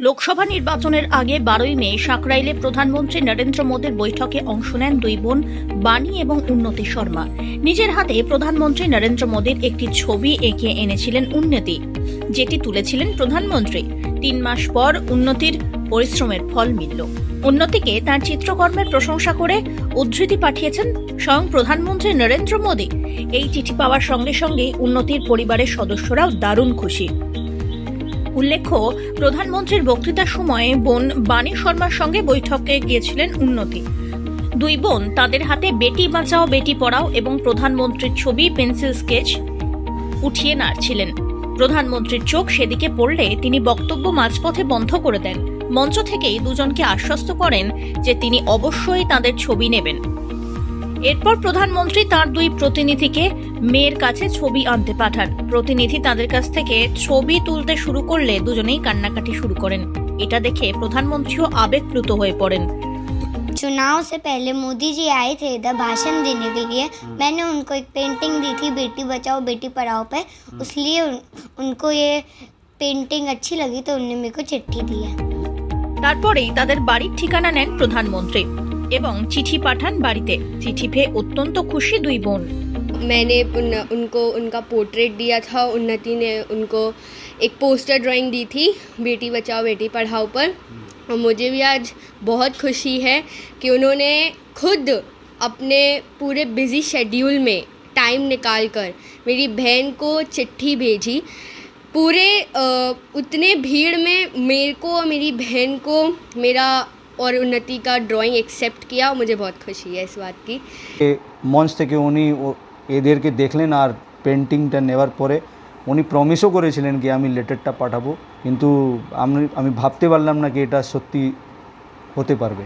লোকসভা নির্বাচনের আগে বারোই মে সাকরাইলে প্রধানমন্ত্রী নরেন্দ্র মোদীর বৈঠকে অংশ নেন দুই বোন বাণী এবং উন্নতি শর্মা। নিজের হাতে প্রধানমন্ত্রী নরেন্দ্র মোদীর একটি ছবি এঁকে এনেছিলেন উন্নতি, যেটি তুলেছিলেন প্রধানমন্ত্রী। তিন মাস পর উন্নতির পরিশ্রমের ফল মিলল। উন্নতিকে তার চিত্রকর্মের প্রশংসা করে উদ্ধৃতি পাঠিয়েছেন স্বয়ং প্রধানমন্ত্রী নরেন্দ্র মোদী। এই চিঠি পাওয়ার সঙ্গে সঙ্গে উন্নতির পরিবারের সদস্যরাও দারুণ খুশি। উল্লেখ্য, প্রধানমন্ত্রীর বক্তৃতার সময় বোন বাণী শর্মার সঙ্গে বৈঠকে গিয়েছিলেন উন্নতি। দুই বোন তাদের হাতে বেটি বাঁচাও, বেটি পড়াও এবং প্রধানমন্ত্রীর ছবি, পেন্সিল স্কেচ উঠিয়ে নাড়ছিলেন। প্রধানমন্ত্রীর চোখ সেদিকে পড়লে তিনি বক্তব্য মাঝপথে বন্ধ করে দেন। মঞ্চ থেকেই দুজনকে আশ্বস্ত করেন যে তিনি অবশ্যই তাদের ছবি নেবেন। এরপর প্রধানমন্ত্রী তার দুই প্রতিনিধিকে মেয়ের কাছে ছবি আনতে পাঠান প্রতিনিধি তাদের কাছ থেকে ছবি তুলতে শুরু করলে দুজনেই কান্নাকাটি শুরু করেন এটা দেখে প্রধানমন্ত্রীও আবেগপ্লুত হয়ে পড়েন चुनाव से पहले मोदी जी आए थे इधर भाषण देने के लिए मैंने उनको एक पेंटिंग दी थी बेटी बचाओ बेटी पढ़ाओ पे इसलिए उन, उनको ये पेंटिंग अच्छी लगी तो उनने मेरे को चिट्ठी दी है তারপরেই তাদের বাড়ির ঠিকানা নেন প্রধানমন্ত্রী এবং চিঠি পাঠান বাড়িতে চিঠি পেয়ে অত্যন্ত খুশি দুই বোন मैंने उन, उनको उनका पोर्ट्रेट दिया था उन्नति ने उनको एक पोस्टर ड्राइंग दी थी बेटी बचाओ बेटी पढ़ाओ पर और मुझे भी आज बहुत खुशी है कि उन्होंने खुद अपने पूरे बिज़ी शेड्यूल में टाइम निकाल कर मेरी बहन को चिट्ठी भेजी पूरे अ, उतने भीड़ में मेरे को और मेरी बहन को मेरा और उन्नति का ड्राइंग एक्सेप्ट किया और मुझे बहुत खुशी है इस बात की এ মঞ্চ থেকে উনি ও- এদেরকে দেখলেন আর পেন্টিংটা নেওয়ার পরে উনি প্রমিসও করেছিলেন কি আমি লেটারটা পাঠাবো কিন্তু আমি আমি ভাবতে পারলাম না কি এটা সত্যি হতে পারবে